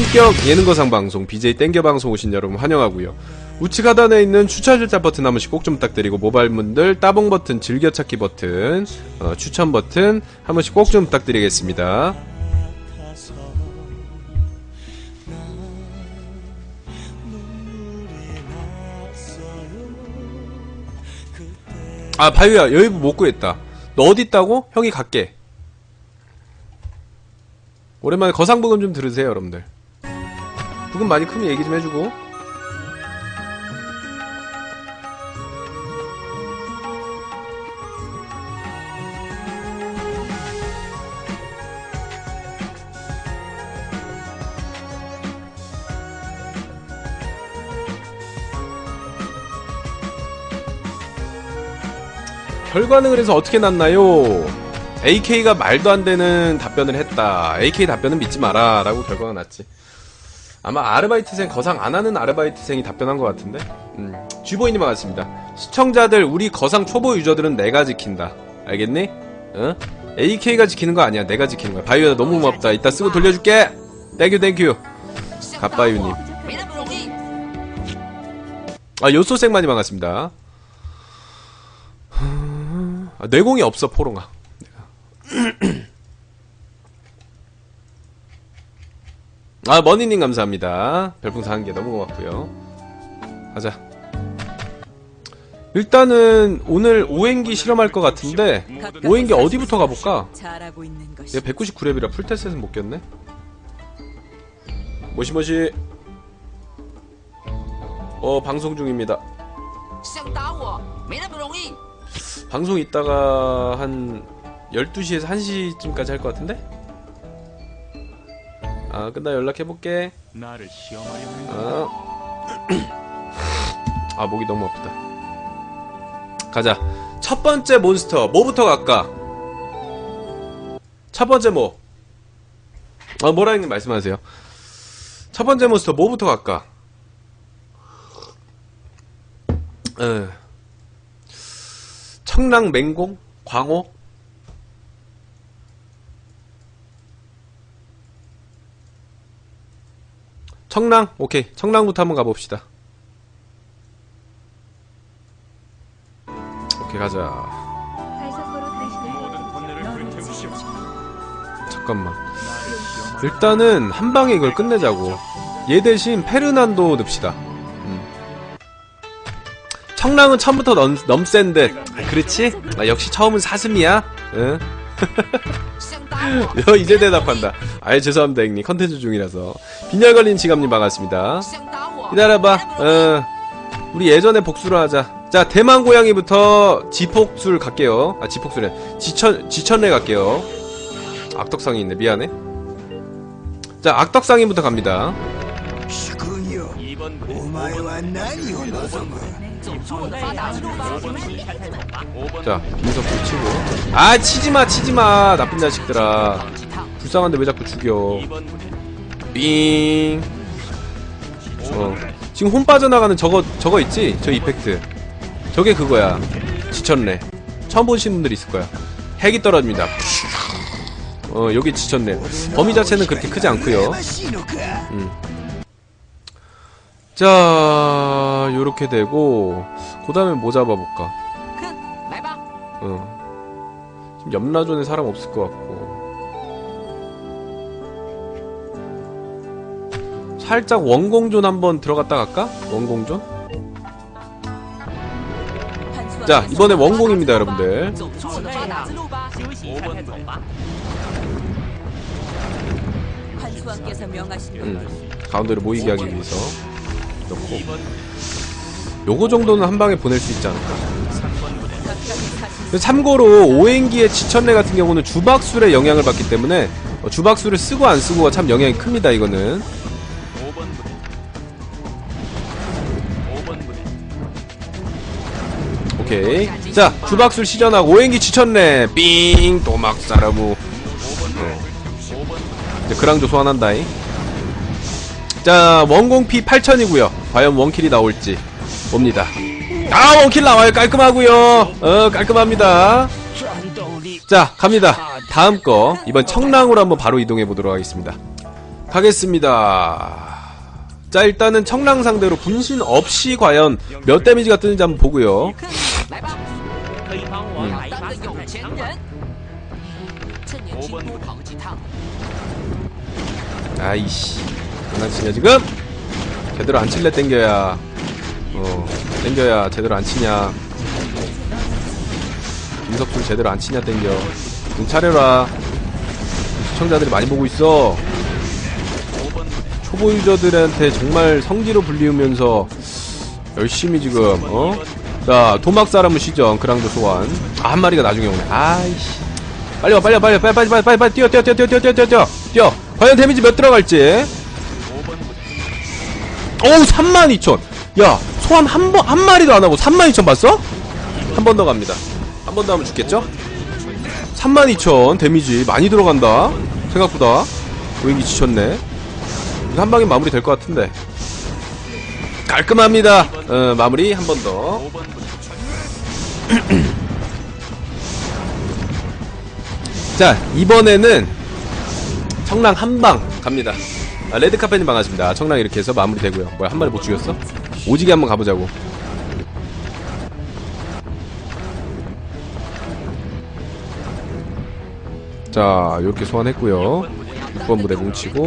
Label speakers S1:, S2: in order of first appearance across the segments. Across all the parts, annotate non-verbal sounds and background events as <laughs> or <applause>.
S1: 고품격 예능거상 방송 BJ 땡겨 방송 오신 여러분 환영하고요. 우측 하단에 있는 추천 절자 버튼 한 번씩 꼭 좀 부탁드리고 모바일 분들 따봉 버튼, 즐겨찾기 버튼, 어, 추천 버튼 한 번씩 꼭 좀 부탁드리겠습니다. 아 바유야 여의부 못 구했다. 너 어디 있다고? 형이 갈게. 오랜만에 거상부금 좀 들으세요 여러분들. 부금 많이 크면 얘기 좀 해주고. 결과는 그래서 어떻게 났나요? AK가 말도 안 되는 답변을 했다. AK 답변은 믿지 마라. 라고 결과가 났지. 아마 아르바이트생, 거상 안 하는 아르바이트생이 답변한 것 같은데? 음, 쥐보이님 반갑습니다. 시청자들, 우리 거상 초보 유저들은 내가 지킨다. 알겠니? 어? AK가 지키는 거 아니야. 내가 지키는 거야. 바이오야, 너무 고맙다. 이따 쓰고 돌려줄게! 땡큐, 땡큐. 갓바이오님. 아, 요소생만이 반갑습니다. 아, 내공이 없어 포롱아. 아 머니님 감사합니다. 별풍선 한 개 너무 고맙고요. 가자. 일단은 오늘 오행기 실험할 것 같은데 오행기 어디부터 가볼까? 얘가 199렙이라 풀테스에서 못 꼈네. 뭐시 뭐시? 어 방송 중입니다. 방송 있다가 한 12시에서 1시쯤까지 할 것 같은데? 아, 끝나 연락해볼게.
S2: 나를 시험하려는
S1: 아. <clears throat> 아, 목이 너무 아프다. 가자. 첫 번째 몬스터, 뭐부터 갈까? 첫 번째 뭐? 아, 뭐라님 말씀하세요. 첫 번째 몬스터, 뭐부터 갈까? 에. 청랑 맹공? 광호? 청랑? 오케이. 청랑부터 한번 가봅시다. 오케이, 가자. 잠깐만. 일단은 한 방에 이걸 끝내자고. 얘 대신 페르난도 넣읍시다. 음. 청랑은 처음부터 넘, 넘센 듯. 아, 그렇지? 아, 역시 처음은 사슴이야. 응? <laughs> 어, 이제 대답한다. 아예 죄송합니다, 형님. 컨텐츠 중이라서. 빈혈 걸린 지갑님 반갑습니다. 기다려봐. 어, 우리 예전에 복수를 하자. 자, 대만 고양이부터 지폭술 갈게요. 아, 지폭술에 지천, 지천래 갈게요. 악덕상이 있네. 미안해. 자, 악덕상인부터 갑니다. 자 민석도 치고. 아 치지마 치지마 나쁜 자식들아. 불쌍한데 왜 자꾸 죽여? 빙. 어. 지금 혼 빠져나가는 저거 저거 있지? 저 이펙트. 저게 그거야. 지쳤네. 처음 보신 분들 있을 거야. 핵이 떨어집니다. 어 여기 지쳤네. 범위 자체는 그렇게 크지 않고요.
S3: 음.
S1: 자, 요렇게 되고 그 다음에 뭐 잡아볼까?
S4: 응.
S1: 어. 지금 염라존에 사람 없을 것 같고 살짝 원공존 한번 들어갔다 갈까? 원공존? 자, 이번에 원공입니다, 여러분들. 음, 가운데를 모이게 하기 위해서 넣고. 요거 정도는 한 방에 보낼 수 있지 않을까. 참고로 오행기의 지천래 같은 경우는 주박술에 영향을 받기 때문에 어, 주박술을 쓰고 안 쓰고가 참 영향이 큽니다, 이거는.
S2: 5번 부대 5번 부대
S1: 오케이. 자, 주박술 시전하고 오행기 지쳤네. 삥 또막 사라무. 어. 이제 그랑조 소환한다잉. 자 원공피 8000이고요. 과연 원킬이 나올지 봅니다. 아 원킬 나와요. 깔끔하고요. 어 깔끔합니다. 자 갑니다. 다음 거. 이번 청랑으로 한번 바로 이동해 보도록 하겠습니다. 가겠습니다. 자 일단은 청랑 상대로 분신 없이 과연 몇 데미지가 뜨는지 한번 보고요.
S4: 음.
S1: 아이씨. 장난치냐 지금? 제대로 안 칠래 땡겨야. 어 땡겨야 제대로 안 치냐. 김석준 제대로 안 치냐 땡겨. 눈 차려라. 시청자들이 많이 보고 있어. 초보 유저들한테 정말 성지로 불리우면서 열심히 지금 어? 자 도막 사람은 시전 그랑도 소환. 아, 한 마리가 나중에 오네. 아이씨. 빨리 와 빨리 와 빨리 빨리 빨리 빨리 빨리 뛰어 뛰어 뛰어 뛰어 뛰어 뛰어 뛰어. 과연 데미지 몇 들어갈지? 어우 32,000 야 소환 한 번 한 마리도 안 하고 32,000 봤어? 한 번 더 갑니다. 한 번 더 하면 죽겠죠? 32,000 데미지 많이 들어간다. 생각보다. 오행기 지쳤네. 한 방에 마무리 될 것 같은데. 깔끔합니다. 어, 마무리 한 번더.
S2: 5번 부대
S1: 자 이번에는 청랑 한 방 갑니다 아, 레드카페님 반갑습니다. 청랑 이렇게 해서 마무리 되고요. 뭐야 한 마리 못 죽였어? 오지게 한번 가보자고. 자 이렇게 소환했고요. 6번 부대 뭉치고.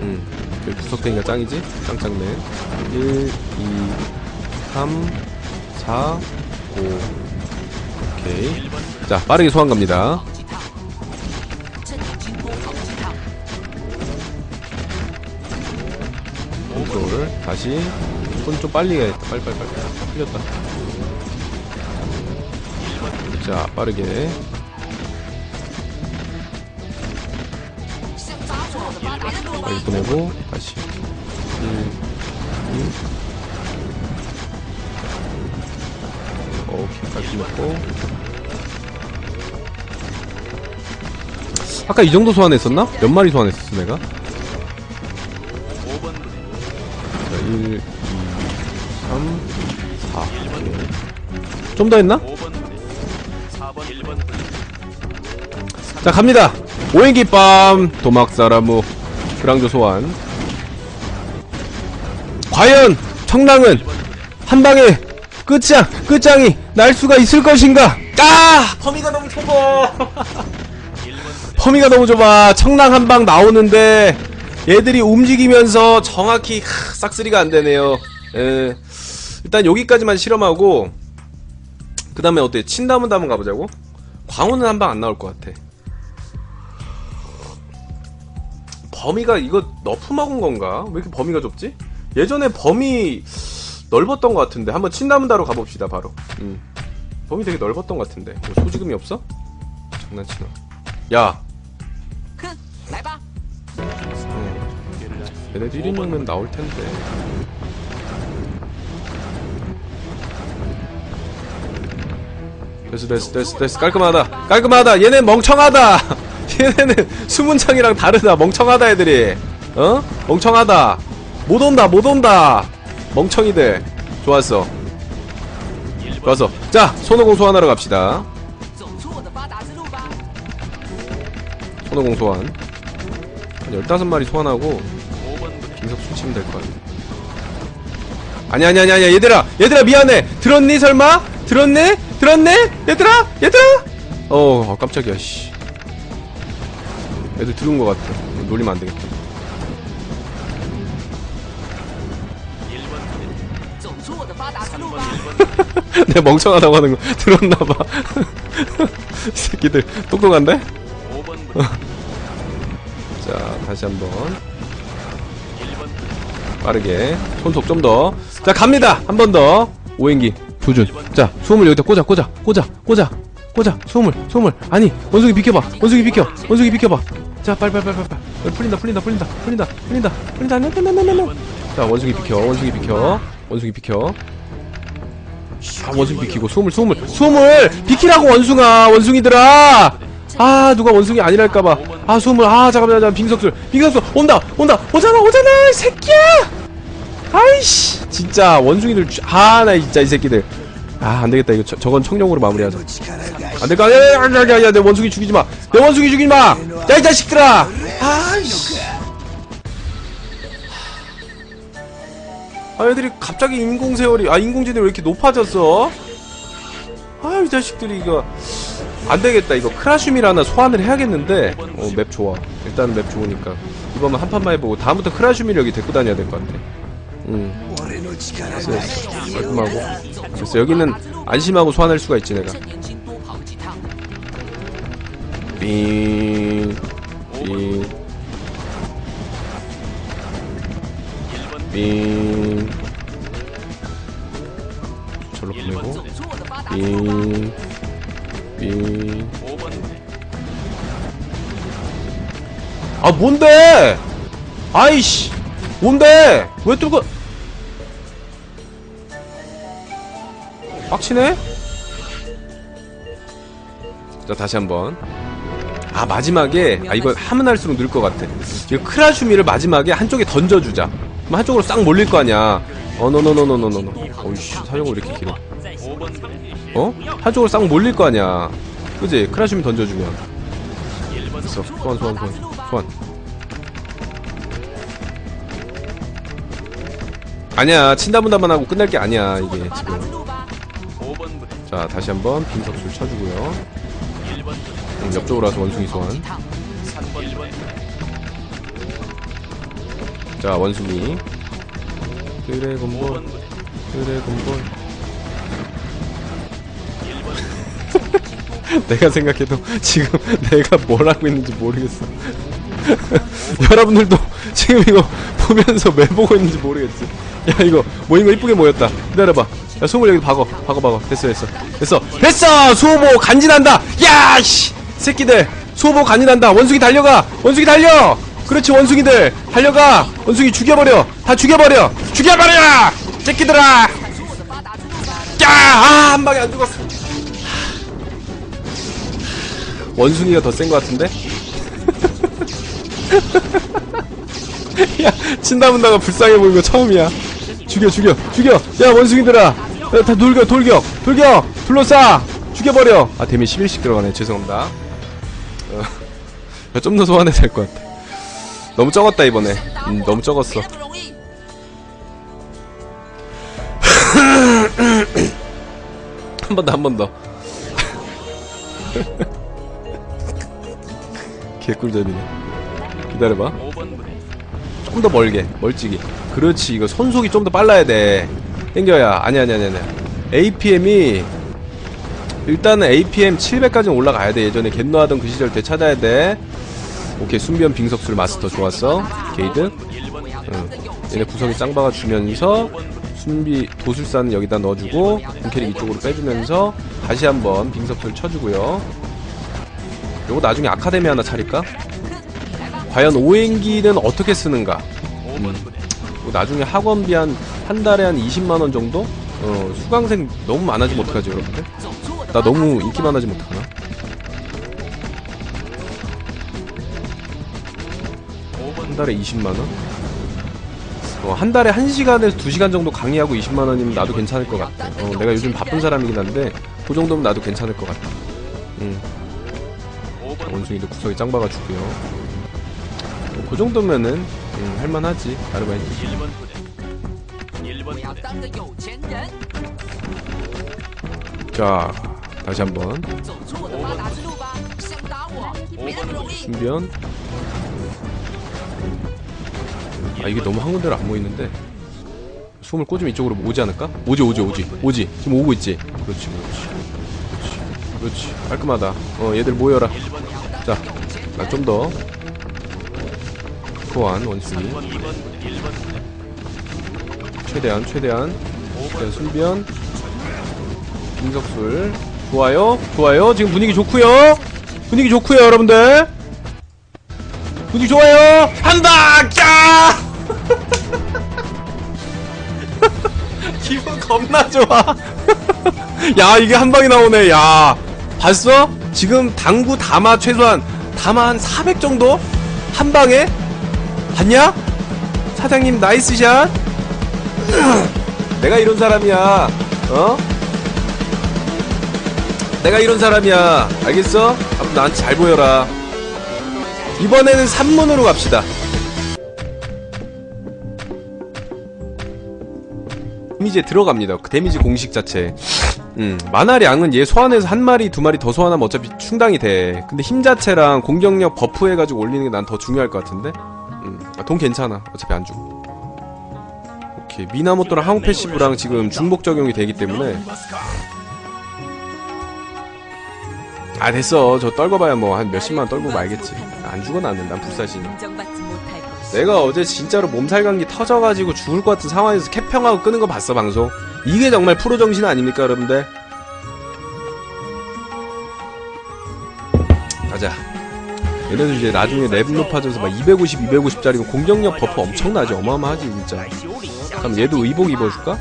S1: 음 여기 구석탱이가 짱이지? 짱짱맨 1 2 3 4 5 오케이. 자 빠르게 소환 갑니다 돌 다시 손 좀 빨리 가야겠다 빨리빨리빨리. 풀렸다. 자 빠르게. 빨리 보내고 다시. 오케이 어, 까지 넣고. 아까 이 정도 소환했었나? 몇 마리 소환했었어 내가? 1, 2, 3, 4. 좀 더 했나?
S2: 5번 부대 4번 1번 부대
S1: 자, 갑니다. 오행기 빰, 도막사라무, 그랑조 소환. 과연, 청랑은, 한 방에, 끝장, 끝장이 날 수가 있을 것인가? 아! 범위가 너무 좁아!
S2: 1번 부대
S1: 범위가 너무 좁아. 청랑 한 방 나오는데, 얘들이 움직이면서 정확히, 하, 싹쓸이가 안 되네요. 에, 일단 여기까지만 실험하고, 그 다음에 어때? 친다문 다문 가보자고? 광호는 한 방 안 나올 것 같아. 범위가 이거 너프 먹은 건가? 왜 이렇게 범위가 좁지? 예전에 범위 넓었던 것 같은데 한번 친다문다로 가봅시다 바로. 음. 범위 되게 넓었던 것 같은데. 뭐 소지금이 없어? 장난치나. 야, 걔네도 1인용은 나올 텐데. 됐어, 됐어, 됐어, 됐어. 깔끔하다. 깔끔하다. 얘네 멍청하다. <laughs> 얘네는 수문창이랑 다르다. 멍청하다, 애들이. 어? 멍청하다. 못 온다, 못 온다. 멍청이들. 좋았어. 좋았어. 자, 손오공 소환하러 갑시다. 손오공 소환. 한 15마리 소환하고 맞추면 될 거야. 아니 아니 아니야, 얘들아 얘들아 미안해. 들었니 설마? 들었네 들었네 얘들아? 얘들아? 어 아, 깜짝이야 씨. 얘들 들은 것 같아. 놀리면 안 되겠다. <laughs> 내 멍청하다고 하는 거. 들었나봐. <laughs> 새끼들 똑똑한데? <laughs> 자 다시 한번. 빠르게 손속 좀 더. 자 갑니다. 한 번 더. 오행기. 두줄자 수음을 여기다 꽂아 꽂아 꽂아 꽂아 꽂아. 수음을 수음을 아니 원숭이 비켜봐. 원숭이 비켜. 원숭이 비켜봐. 자 빨리 풀린다 풀린다 풀린다 풀린다 풀린다 풀린다. 나나나나나 자 원숭이 비켜 원숭이 비켜 원숭이 비켜. 아 원숭이 비키고 수음을 수음을 수음을 비키라고 원숭아 원숭이들아 아 누가 원숭이 아니랄까봐. 아 수음을 아 잠깐만 잠깐만 빙석술 빙석술 온다 온다. 오잖아 오잖아 이 새끼야! 아이씨. 진짜 원숭이들 아나 진짜 이 새끼들. 아 안되겠다. 이거 저, 저건 청룡으로 마무리하자.
S3: 力が
S1: 안될까? 야야야야야 내 원숭이 죽이지마. 내 원숭이 죽이지마. 야이 자식들아. 아이씨. 아 애들이 갑자기 인공세월이 아 인공지능이 왜 이렇게 높아졌어? 아이 자식들이 이거 안 되겠다. 이거 크라슈미라나 소환을 해야겠는데. 어, 맵 좋아. 일단 맵 좋으니까. 이번만 한 판만 해보고 다음부터 크라슈미를 여기 데리고 다녀야 될 것 같아. 응.
S3: 됐어, 됐어.
S1: 깔끔하고. 됐어. 여기는 안심하고 소환할 수가 있지, 내가.
S2: 빙. 빙.
S1: 빙. 저로 보내고. 빙. 삐.
S2: 5번인데.
S1: 아 뭔데? 아이씨 뭔데? 왜 뚫고? 빡치네? 자 다시 한번. 아 마지막에 아 이거 하면 할수록 늘 것 같아. 이 크라슈미를 마지막에 한쪽에 던져주자. 그럼 한쪽으로 싹 몰릴 거 아니야. 어노노노노노노노. 어이씨 사용을 이렇게 길어. 어? 한쪽으로 싹 몰릴 거 아니야. 그지? 크라시움 던져주면. 됐어. 소환 소환 소환. 소환. 아니야. 친다분다만 하고 끝날 게 아니야 이게 지금. 자 다시 한번 빈석술 쳐주고요. 음, 옆쪽으로 와서 원숭이 소환. 자 원숭이. 드래곤볼. 드래곤볼. <laughs> 내가 생각해도 지금 내가 뭘 하고 있는지 모르겠어. <laughs> 여러분들도 지금 이거 보면서 왜 보고 있는지 모르겠지. 야 이거 뭐, 모인 거 이쁘게 모였다. 기다려봐. 야 소모 여기 박어. 박어 박어. 됐어 됐어. 됐어. 됐어. 소모 간지난다. 야 씨. 새끼들. 소모 간지난다. 원숭이 달려가. 원숭이 달려. 그렇지 원숭이들. 달려가. 원숭이 죽여버려. 다 죽여버려. 죽여버려. 새끼들아. 야! 아, 한 방에 안 죽었어. 원숭이가 더 센 것 같은데? <laughs> 야, 친다문다가 불쌍해 보이고 처음이야. 죽여, 죽여, 죽여! 야, 원숭이들아! 야, 다 돌격, 돌격, 돌격! 둘러싸! 죽여버려! 아, 데미 11씩 들어가네. 죄송합니다. 어, 좀더 소환해야 될 것 같아. 너무 적었다, 이번에. 음, 너무 적었어. <laughs> 한 번 더, 한 번 더. <laughs> 개꿀잼이네. 기다려봐.
S2: 5번 부대
S1: 좀더 멀게, 멀찍이. 그렇지, 이거 손속이 좀 더 빨라야 돼. 땡겨야. 아니, 아니, 아니, 아니. APM이, 일단은 APM 700까지 올라가야 돼. 예전에 겟노하던 그 시절 때 찾아야 돼. 오케이, 순변 빙석술 마스터 좋았어. 게이드.
S2: 1번 부대
S1: 응. 얘네 구석이 짱박아 주면서, 순비 도술사는 여기다 넣어주고 분캐릭 이쪽으로 빼주면서 다시 한번 빙석술 쳐주고요. 요거 나중에 아카데미 하나 차릴까? 과연 오행기는 어떻게 쓰는가? 음. 나중에 학원비 한, 한 달에 한 20만원 정도? 어, 수강생 너무 많아지면 어떡하지, 여러분들? 나 너무 인기 많아지면 어떡하나? 한 달에 20만원? 어, 한 달에 1시간에서 2시간 정도 강의하고 20만원이면 나도 괜찮을 것 같아. 어, 내가 요즘 바쁜 사람이긴 한데, 그 정도면 나도 괜찮을 것 같아.
S2: 음.
S1: 원숭이도 구석에 짱 박아주고요. 뭐, 그 정도면은 음, 할만하지. 아르바이트. 자 다시 한번. 준비한. 아 이게 너무 한 군데로 안 모이는데. 숨을 꽂으면 이쪽으로 오지 않을까? 오지 오지 오지. 오지. 지금 오고 있지? 그렇지 그렇지, 그렇지. 깔끔하다. 어 얘들 모여라. 자 나 좀 더 소환 원숭이.
S2: 2번 부대 1번 부대
S1: 최대한. 최대한
S2: 5번
S1: 자, 순변. 김석술. 좋아요 좋아요 지금 분위기 좋구요. 분위기 좋구요 여러분들. 분위기 좋아요. 한다! 짜! <laughs> 기분 겁나 좋아. <laughs> 야 이게 한 방에 나오네. 야 봤어 지금 당구 다마 최소한 다마 한 400 정도 한 방에 봤냐 사장님 나이스 샷 <clears throat> 내가 이런 사람이야. 어? 내가 이런 사람이야. 알겠어? 아무튼 나한테 잘 보여라. 이번에는 3문으로 갑시다. 데미지에 들어갑니다. 그 데미지 공식 자체. 음, 만화량은 얘 소환해서 한 마리, 두 마리 더 소환하면 어차피 충당이 돼. 근데 힘 자체랑 공격력 버프 해가지고 올리는 게 난 더 중요할 것 같은데? 음, 아, 돈 괜찮아. 어차피 안 주고. 오케이. 미나모토랑 항우 패시브랑 지금 중복 적용이 되기 때문에. 아, 됐어. 저 떨궈봐야 뭐 한 몇십만 원 떨고 말겠지. 안 죽어 나는. 난 불사신.
S5: 인정받지 못할 것이.
S1: 내가 어제 진짜로 몸살 감기 터져가지고 죽을 것 같은 상황에서 캡평하고 끄는 거 봤어 방송 이게 정말 프로 정신 아닙니까 여러분들 가자 얘네들 이제 나중에 랩 높아져서 막 250, 250짜리고 공격력 버프 엄청나지 어마어마하지 진짜 그럼 얘도 의복 입어줄까?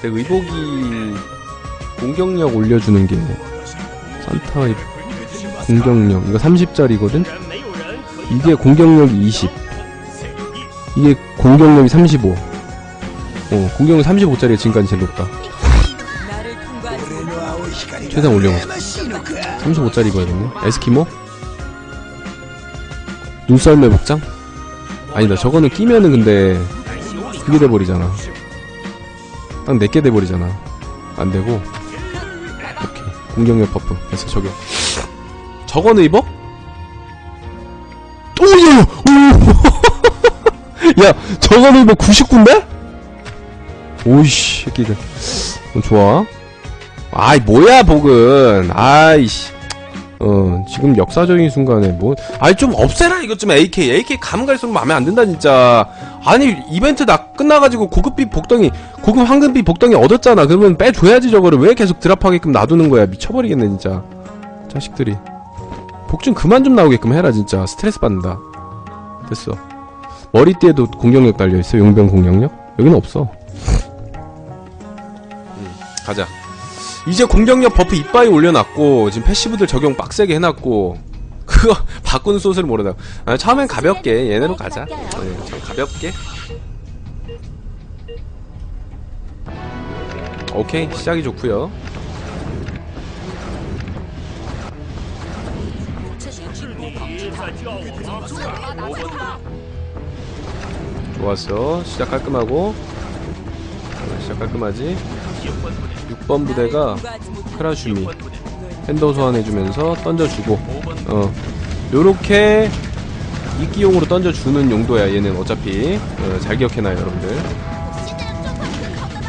S1: 근데 의복이 공격력 올려주는 게 산타 의 공격력 이거 30짜리거든? 이게 공격력이 20 이게 공격력이 35. 어, 공격은 35짜리가 지금까지 제일 높다. 최대한 올려보자. 35짜리 입어야겠네. 에스키모? 눈썰매 복장? 아니다, 저거는 끼면은 근데, 그게 돼버리잖아. 딱 4개 돼버리잖아. 안 되고. 오케이. 공격력 버프. 됐어, 저격. 저거는 입어? 오우! 오! <laughs> 야, 저거는 입어 99인데? 오이씨, 새끼들. 어, 좋아. 아이 뭐야 복은. 아이씨. 어 지금 역사적인 순간에 뭐. 아이 좀 없애라 이것 좀 AK AK 가면 갈수록 마음에 안 든다 진짜. 아니 이벤트 다 끝나가지고 고급빛 복덩이 고급 황금빛 복덩이 얻었잖아. 그러면 빼줘야지 저거를. 왜 계속 드랍하게끔 놔두는 거야? 미쳐버리겠네 진짜. 자식들이. 복 좀 그만 좀 나오게끔 해라 진짜. 스트레스 받는다. 됐어. 머리띠에도 공격력 달려있어? 용병 공격력? 여기는 없어 가자. 이제 공격력 버프 이빠이 올려놨고 지금 패시브들 적용 빡세게 해놨고 <laughs> 그거 바꾸는 소스를 모르다. 아, 처음엔 가볍게 얘네로 가자. 네, 좀 가볍게. 오케이 시작이 좋고요. 좋았어. 시작 깔끔하고. 어, 시작 깔끔하지 6번 부대가 크라슈미 핸더 소환해주면서 던져주고 어 요렇게 이끼용으로 던져주는 용도야 얘는 어차피. 어, 잘 기억해놔요 여러분들.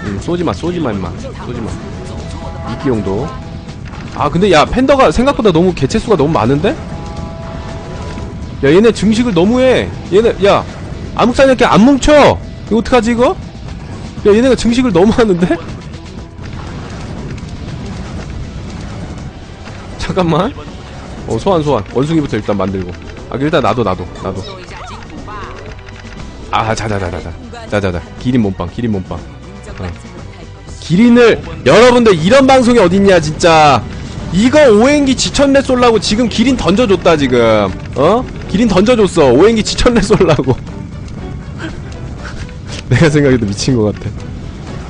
S1: 음, 쏘지마 쏘지마 임마. 쏘지마. 이끼용도. 아 근데 야 팬더가 생각보다 너무 개체수가 너무 많은데? 야 얘네 증식을 너무해. 얘네 야 암흑산 이렇게 안 뭉쳐! 이거 어떡하지 이거? 야 얘네가 증식을 너무 하는데? 잠깐만. 어 소환 소환. 원숭이부터 일단 만들고. 아 일단 나도 나도 나도. 아 자자자자자. 자자자. 기린 몸빵 기린 몸빵.
S5: 것이.
S1: 기린을 여러분들 이런 방송이 어딨냐 진짜. 이거 오행기 지천내 쏠라고 지금 기린 던져줬다 지금. 어? 기린 던져줬어. 오행기 지천내 쏠라고. <laughs> 내가 생각해도 미친 것 같아.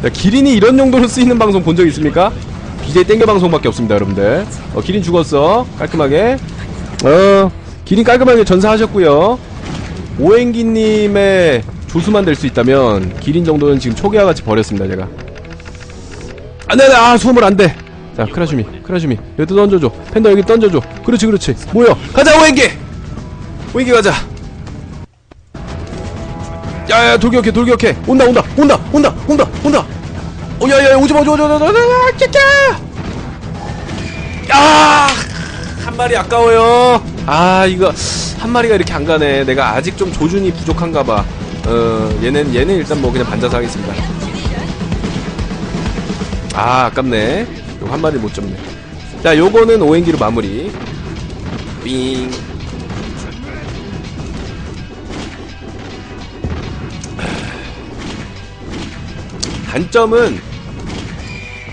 S1: 야 기린이 이런 용도로 쓰이는 방송 본 적 있습니까? BJ 땡겨 방송밖에 없습니다 여러분들. 어 기린 죽었어. 깔끔하게. 어 기린 깔끔하게 전사하셨고요. 오행기님의 조수만 될 수 있다면 기린 정도는 지금 초기화 같이 버렸습니다 제가. 안 돼 아 수험을 안 돼. 자 크라슈미 크라슈미. 여기 던져줘. 팬더 여기 던져줘. 그렇지 그렇지. 모여. 가자 오행기! 오행기 가자. 야야 돌격해 돌격해. 온다 온다 온다 온다 온다 온다 어 야야 오지마 오지마 오지마 오지마 깨깨 야한 마리 아까워요. 아 이거 한 마리가 이렇게 안 가네. 내가 아직 좀 조준이 부족한가 봐어 얘는 얘는 일단 뭐 그냥 반자사 하겠습니다. 아 아깝네. 요거 한 마리 못 잡네. 자 요거는 오행기로 마무리. 삥 단점은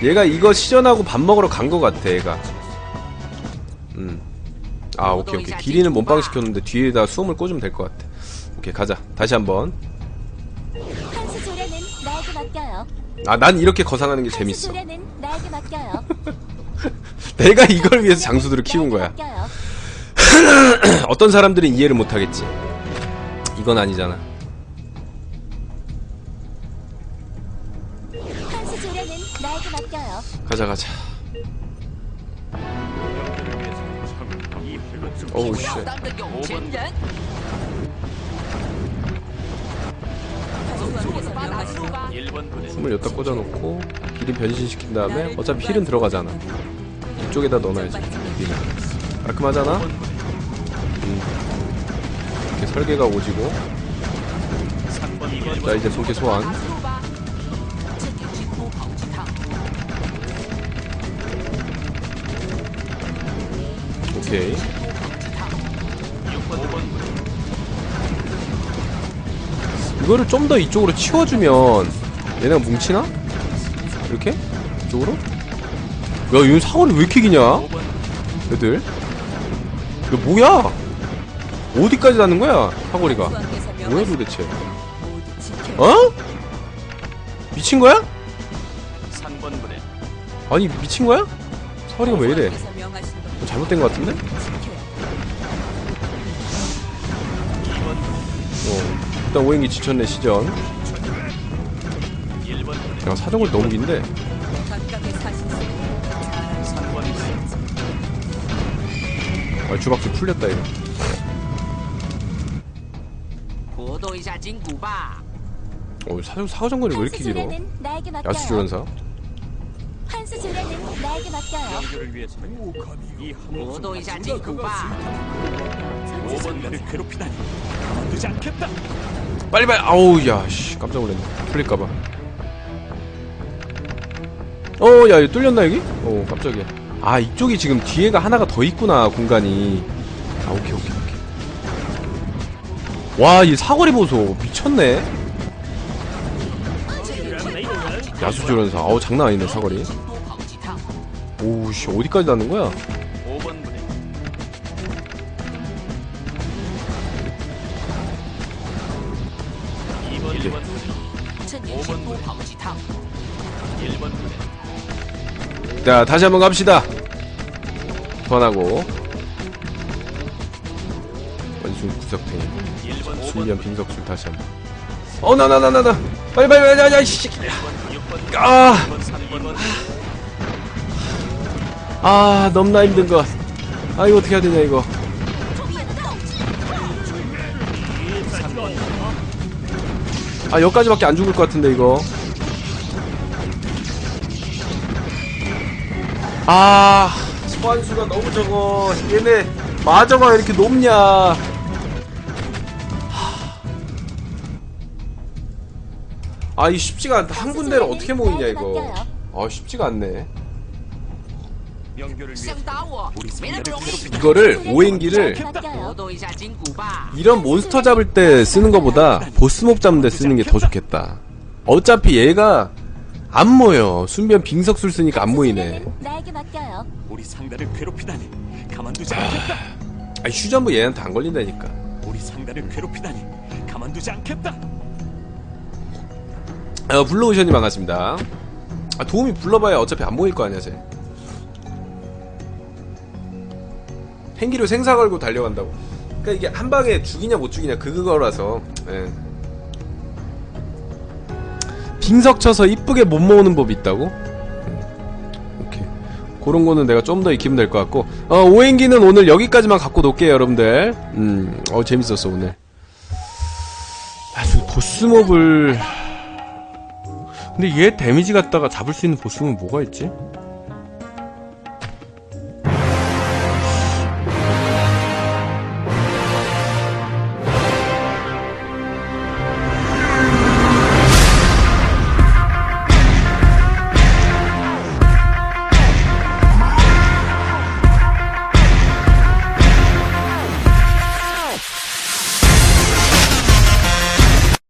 S1: 얘가 이거 시전하고 밥 먹으러 간거 같아 얘가 음 아 오케이 오케이 기린은 몸빵 시켰는데 뒤에다 수험을 꽂으면 될 것 같아 오케이 가자 다시 한번. 아 난 이렇게 거상하는 게 재밌어. <laughs> 내가 이걸 위해서 장수들을 키운 거야. <clears throat> 어떤 사람들은 이해를 못하겠지. 이건 아니잖아. 가자 가자. 어우 씨. 숨을 여다 꽂아놓고 기린 변신시킨 다음에 어차피 힐은 들어가잖아. 이쪽에다 넣어놔야지 기린을 깔끔하잖아? 음. 이렇게 설계가 오지고. 자 이제 손길 소환. 오케이.
S2: 6번 5번 부대
S1: 이거를 좀 더 이쪽으로 치워주면 얘네가 뭉치나? 이렇게? 이쪽으로? 야, 얘 사거리 왜 이렇게 기냐?
S2: 5번
S1: 애들? 이거 뭐야? 어디까지 닿는 거야? 사거리가. 뭐야 도대체? 어? 미친 거야?
S2: 3번 부대
S1: 아니, 미친 거야? 사거리가 왜 이래? 잘못된 것 같은데? 어, 일단 오행기 지쳤네 시전. 야 사정을 너무 긴데. 아 주박쥐 풀렸다 이거. 어, 사정 사정거리 왜 이렇게 길어? 야수조련사?
S6: 특수 진례는 나에게 맡겨요.
S2: 연결을 위해서는 이
S4: 모두 이제 앉은
S2: 오번 나를 괴롭히다니. 가만두지 않겠다.
S1: 빨리 빨리 아우 야씨 깜짝 놀랐네. 풀릴까봐. 어야 뚫렸나 여기? 어 깜짝이야. 아 이쪽이 지금 뒤에가 하나가 더 있구나 공간이. 아 오케이 오케이 오케이. 와이 사거리 보소. 미쳤네. 야수조련사. 아우 장난 아니네 사거리. 오우씨 어디까지 나는 거야?
S2: 5번 무대 번 1번 무대
S4: 5번 무대
S2: 1번 무대
S1: 자 다시 한번 갑시다. 전하고. 원숭이 구석탱이. 순리한 빙석술 다시 한번. 어나 나 나 나나. 빨리 빨리 빨리
S2: 야야이 새끼야
S1: 아. 아 너무나 힘든 것. 아 이거 어떻게 해야 되냐 이거. 아 여기까지밖에 안 죽을 것 같은데 이거. 아 소환수가 너무 적어. 얘네 마저가 이렇게 높냐. 하. 아, 이 쉽지가 않다. 한 군데를 어떻게 모이냐, 이거. 아, 쉽지가 않네. 이거를 오행기를
S4: 어,
S1: 이런 몬스터 잡을 때 쓰는 것보다 보스몹 잡는 데 쓰는 게 더 좋겠다. 어차피 얘가 안 모여. 순변 빙석술 쓰니까 안 모이네.
S7: 우리 상대를 괴롭히다니. 가만두지 아, 않겠다.
S1: 아 휴전부 얘한테 안 걸린다니까.
S7: 우리 상대를 괴롭히다니. 가만두지 않겠다.
S1: 어, 블루오션이 반갑습니다. 아 도움이 불러봐야 어차피 안 모일 거 아니야 쟤. 행기로 생사 걸고 달려간다고. 그니까 이게 한 방에 죽이냐 못 죽이냐 그 그거라서. 예. 빙석 쳐서 이쁘게 못 모으는 법이 있다고? 음, 오케이. 그런 거는 내가 좀 더 익히면 될 것 같고. 어, 오행기는 오늘 여기까지만 갖고 놓을게요, 여러분들. 음, 어, 재밌었어, 오늘. 아, 저 보스몹을. 근데 얘 데미지 갖다가 잡을 수 있는 보스는 뭐가 있지?